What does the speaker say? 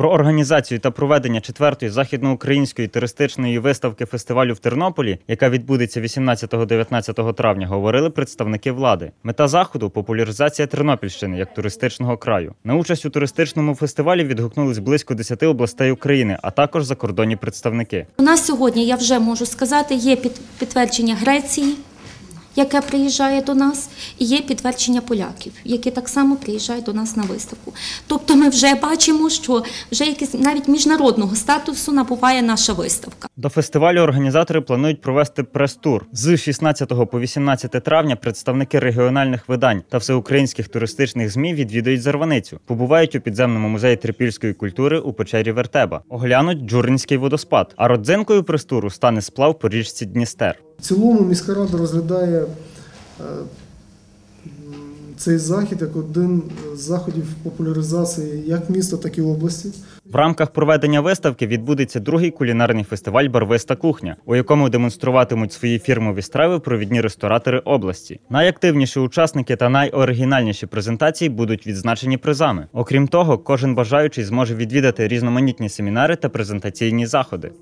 Про організацію та проведення четвертої західноукраїнської туристичної виставки фестивалю в Тернополі, яка відбудеться 18-19 травня, говорили представники влади. Мета заходу популяризація Тернопільщини як туристичного краю. На участь у туристичному фестивалі відгукнулись близько 10 областей України, а також закордонні представники. У нас сьогодні, я вже можу сказати, є під- підтвердження Греції, яке приїжджає до нас, і є підтвердження поляків, які так само приїжджають до нас на виставку. Тобто ми вже бачимо, що вже якийсь навіть міжнародного статусу набуває наша виставка. До фестивалю організатори планують провести прес-тур. З 16 по 18 травня представники регіональних видань та всеукраїнських туристичних змі відвідують Зарваницю, побувають у підземному музеї трипільської культури у печері Вертеба, оглянуть Джуринський водоспад. А родзинкою прес-туру стане сплав по річці Дністер. Цілому міська рада розглядає е, цей захід як один з заходів популяризації як міста, так і області. В рамках проведення виставки відбудеться другий кулінарний фестиваль Барвиста кухня, у якому демонструватимуть свої фірмові страви провідні ресторатори області. Найактивніші учасники та найоригінальніші презентації будуть відзначені призами. Окрім того, кожен бажаючий зможе відвідати різноманітні семінари та презентаційні заходи.